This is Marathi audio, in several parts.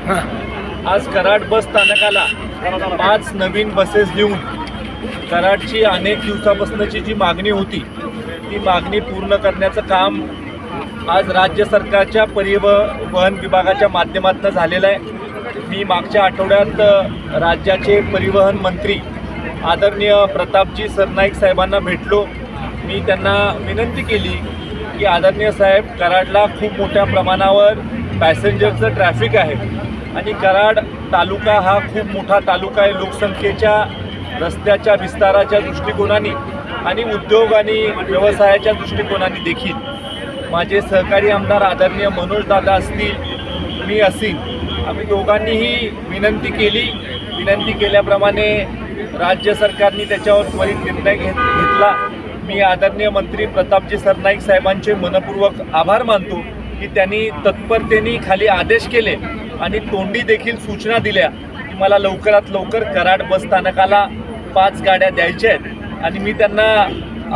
आज कराड बस स्थानकाला पाच नवीन बसेस देऊन कराडची अनेक दिवसापासूनची जी मागणी होती ती मागणी पूर्ण करण्याचं काम आज राज्य सरकारच्या परिवहन विभागाच्या माध्यमातून झालेलं आहे. मी मागच्या आठवड्यात राज्याचे परिवहन मंत्री आदरणीय प्रतापजी सरनाईक साहेबांना भेटलो. मी त्यांना विनंती केली की आदरणीय साहेब कराडला खूप मोठ्या प्रमाणावर पॅसेंजरचं ट्रॅफिक आहे. आणि कराड तालुका हा खूप मोठा तालुका आहे. लोकसंख्येच्या रस्त्याच्या विस्ताराच्या दृष्टिकोनाने आणि उद्योग आणि व्यवसायाच्या दृष्टिकोनाने देखील. माझे सहकारी आमदार आदरणीय मनोजदादा असतील मी असीन. आम्ही दोघांनीही विनंती केली. विनंती केल्याप्रमाणे राज्य सरकारने त्याच्यावर त्वरित निर्णय घेत घेतला. मी आदरणीय मंत्री प्रतापजी सरनाईक साहेबांचे मनपूर्वक आभार मानतो. की त्यांनी तत्परतेने खाली आदेश केले आणि तोंडी देखील सूचना दिल्या की मला लवकरात लवकर कराड बस स्थानकाला पाच गाड्या द्यायच्या आहेत. आणि मी त्यांना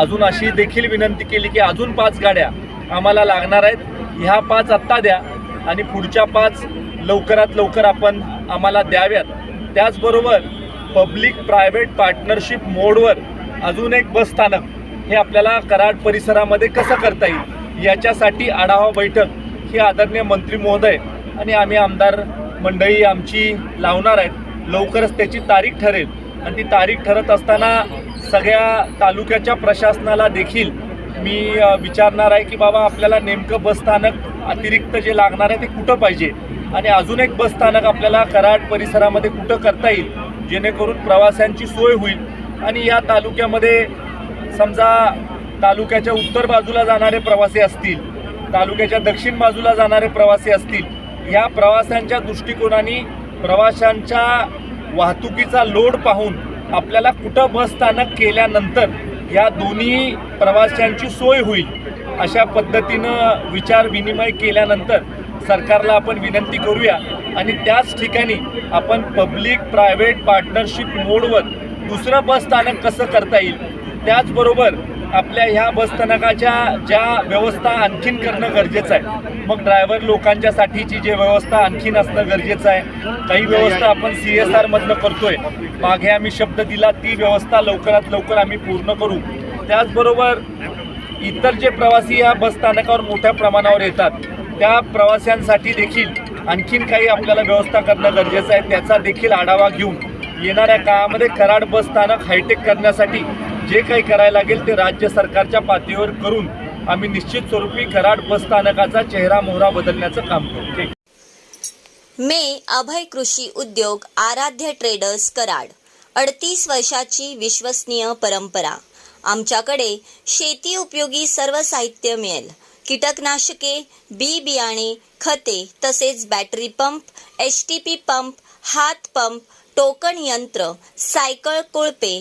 अजून अशी देखील विनंती केली की अजून पाच गाड्या आम्हाला लागणार आहेत. ह्या पाच आत्ता द्या आणि पुढच्या पाच लवकरात लवकर आपण आम्हाला द्याव्यात. त्याचबरोबर पब्लिक प्रायव्हेट पार्टनरशिप मोडवर अजून एक बस स्थानक हे आपल्याला कराड परिसरामध्ये कसं करता येईल? याच्यासाठी आढावा बैठक ही आदरणीय मंत्री महोदय आणि आम्ही आमदार मंडळी आमची लावणार आहेत. लवकरच त्याची तारीख ठरेल. आणि ती तारीख ठरत असताना सगळ्या तालुक्याच्या प्रशासनाला देखील मी विचारणार आहे की बाबा आपल्याला नेमकं बसस्थानक अतिरिक्त जे लागणार आहे ते कुठं पाहिजे? आणि अजून एक बसस्थानक आपल्याला कराड परिसरामध्ये कुठं करता येईल? जेणेकरून प्रवाशांची सोय होईल. आणि या तालुक्यामध्ये समजा तालुक्याच्या उत्तर बाजूला जाणारे प्रवासी असतील तालुक्याच्या दक्षिण बाजूला जाणारे प्रवासी असतील ह्या प्रवाशांच्या दृष्टिकोनाने प्रवाशांच्या वाहतुकीचा लोड पाहून आपल्याला कुठं बस स्थानक केल्यानंतर ह्या दोन्ही प्रवाशांची सोय होईल अशा पद्धतीनं विचार विनिमय केल्यानंतर सरकारला आपण विनंती करूया. आणि त्याच ठिकाणी आपण पब्लिक प्रायव्हेट पार्टनरशिप मोडवर दुसरं बस स्थानक कसं करता येईल त्याचबरोबर आपल्या ह्या बसस्थानकाच्या ज्या व्यवस्था आणखीन करणं गरजेचं आहे. मग ड्रायव्हर लोकांच्यासाठीची जे व्यवस्था आणखीन असणं गरजेचं आहे. काही व्यवस्था आपण सी एस आरमधनं करतोय. मागे आम्ही शब्द दिला ती व्यवस्था लवकरात लवकर आम्ही पूर्ण करू. त्याचबरोबर इतर जे प्रवासी या बसस्थानकावर मोठ्या प्रमाणावर येतात त्या प्रवाशांसाठी देखील आणखीन काही आपल्याला व्यवस्था करणं गरजेचं आहे. त्याचा देखील आढावा घेऊन येणाऱ्या काळामध्ये कराड बस स्थानक हायटेक करण्यासाठी जे काही करायला लागेल ते राज्य सरकारच्या पातळीवर करून आम्ही निश्चित स्वरूपी कराड बसस्थानकाचा चेहरा मोहरा बदलण्याचं काम करू. ठीक. मे अभय कृषी उद्योग आराध्य ट्रेडर्स कराड. अडतीस वर्षाची विश्वसनीय परंपरा. आमच्याकडे शेती उपयोगी सर्व साहित्य मिळेल. कीटकनाशके बी बियाणे खते तसेच battery pump H T P pump हात पंप टोकन यंत्र सायकल कोळपे